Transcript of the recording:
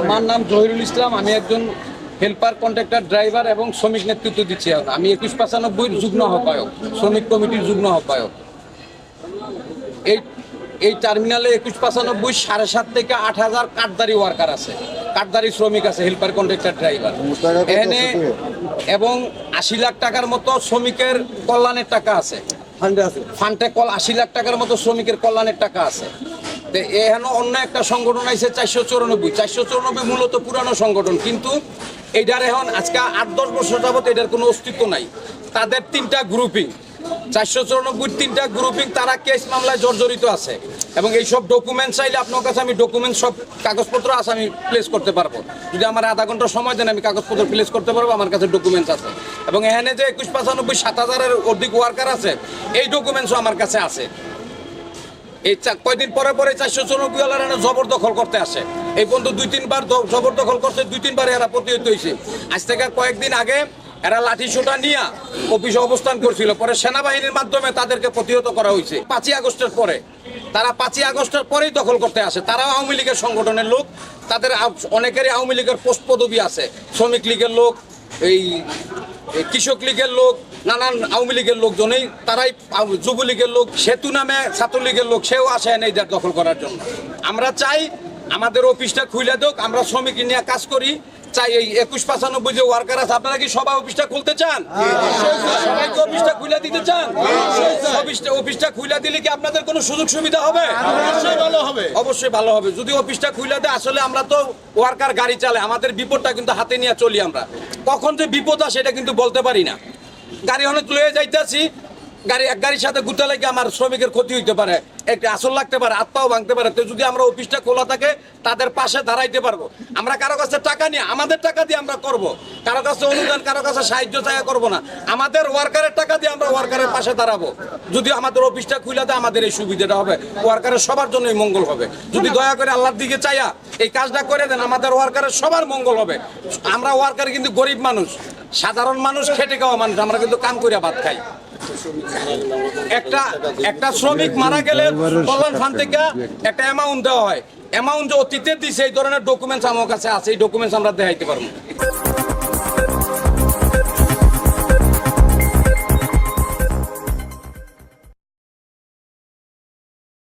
আমার নাম জহিরুল ইসলাম আমি একজন হেল্পার কন্ট্রাক্টর ড্রাইভার এবং শ্রমিক নেতৃত্ব দিচ্ছি আমি একুশ পঁচানব্বই যুগ্ম আহ্বায়ক শ্রমিক কমিটির যুগ্ম আহ্বায়ক। এই এই টার্মিনালে একুশ পঁচানব্বই সাড়ে সাত থেকে আট হাজার কাঠদারি ওয়ার্কার আছে। কাঠদারি শ্রমিক আছে হেল্পার কন্ট্রাক্টর ড্রাইভার এখানে এবং আশি লাখ টাকার মতো শ্রমিকের কল্যাণের টাকা আছে। ফান্ডে কল আশি লাখ টাকার মতো শ্রমিকের কল্যাণের টাকা আছে। এখানে অন্য একটা সংগঠন আছে চারশো চৌরানব্বই। চারশো চৌরানব্বই মূলত পুরানো সংগঠন, কিন্তু এইটার এখন আজকে আট, দশ বছর যাবত এটার কোনো অস্তিত্ব নাই। তাদের তিনটা গ্রুপিং চারশো চৌরানব্বই তিনটা গ্রুপিং তারা কেস মামলায় জর্জরিত আছে। এবং এই সব ডকুমেন্ট চাইলে আপনার কাছে আমি ডকুমেন্ট সব কাগজপত্র আছে, আমি প্লেস করতে পারব। যদি আমার আধা ঘণ্টা সময় দেন, আমি কাগজপত্র প্লেস করতে পারব, আমার কাছে ডকুমেন্টস আছে। এবং এখানে যে একুশ, পঁচানব্বই, সাত হাজারের অধিক ওয়ার্কার আছে, এই ডকুমেন্টসও আমার কাছে আছে। এই কয়দিন পরে পরে চারশো চৌরানব্বই এনে জবরদখল করতে আসে। এই পর্যন্ত দুই তিনবার জবরদখল করতে দুই তিনবার এরা প্রতিহত হয়েছে। আজ থেকে কয়েকদিন আগে এরা লাঠি সোটা নিয়ে অফিসে অবস্থান করছিল, পরে সেনাবাহিনীর মাধ্যমে তাদেরকে প্রতিহত করা হয়েছে। পাঁচই আগস্টের পরে, তারা পাঁচই আগস্টের পরেই দখল করতে আসে। তারাও আওয়ামী লীগের সংগঠনের লোক, তাদের অনেকেরই আওয়ামী লীগের পোস্ট পদবি আছে। শ্রমিক লীগের লোক, এই কৃষক লীগের লোক, নানান আওয়ামী লীগের লোকজনেই, তারাই যুবলীগের লোক, সেতু নামে ছাত্রলীগের লোক, সেও আসে এই দখল করার জন্য। আমরা চাই আমাদের অফিসটা খুলে দোক আমরা শ্রমিক নিয়ে কাজ করি। চাই এই একুশ পাঁচানব্বই যে ওয়ার্কার আছে আপনারা কি সবাই অফিসটা খুলতে চান? সবাই কি অফিসটা খুলে দিতে চান? অফিসটা অফিসটা খুলে দিলে কি আপনাদের কোনো সুযোগ সুবিধা হবে? অবশ্যই ভালো হবে। অবশ্যই ভালো হবে। যদি অফিসটা খুলে দেয় আসলে আমরা তো ওয়ার্কার গাড়ি চালাই আমাদের বিপদটা কিন্তু হাতে নিয়ে চলি আমরা। কখন যে বিপদ আসে এটা কিন্তু বলতে পারি না। গাড়ি অনেক লয়ে যাইতেছি গাড়ি এক গাড়ির সাথে গুতা লেগে আমার শ্রমিকের ক্ষতি হইতে পারে? একটা আসল লাগতে পারে, আত্মাও ভাঙতে পারে। তো যদি আমরা অফিসটা খোলা থাকে, তাদের পাশে দাঁড়াইতে পারব। আমরা কারও কাছে টাকা নিয়ে, আমাদের টাকা দিয়ে আমরা করব। কারও কাছে অনুদান, কারও কাছে সাহায্য চাইয়া করব না। আমাদের ওয়ার্কারের টাকা দিয়ে আমরা ওয়ার্কারের পাশে দাঁড়াবো। যদি আমাদের অফিসটা খুলে দেয়, আমাদের এই সুবিধাটা হবে। ওয়ার্কারের সবার জন্যই মঙ্গল হবে। যদি দয়া করে আল্লাহর দিকে চাইয়া এই কাজটা করে দেন, আমাদের ওয়ার্কারের সবার মঙ্গল হবে। আমরা ওয়ার্কার কিন্তু গরিব মানুষ। সাধারণ মানুষ খেটে খাওয়া মানুষ, আমরা কিন্তু কাম করিয়া ভাত খাই। একটা একটা শ্রমিক মারা গেলে কল্যাণ থেকে একটা অ্যামাউন্ট দেওয়া হয়। অ্যামাউন্ট যে অতীতে দিছে, এই ধরনের ডকুমেন্টস আমার কাছে আছে, এই ডকুমেন্টস আমরা দেখাইতে পারব।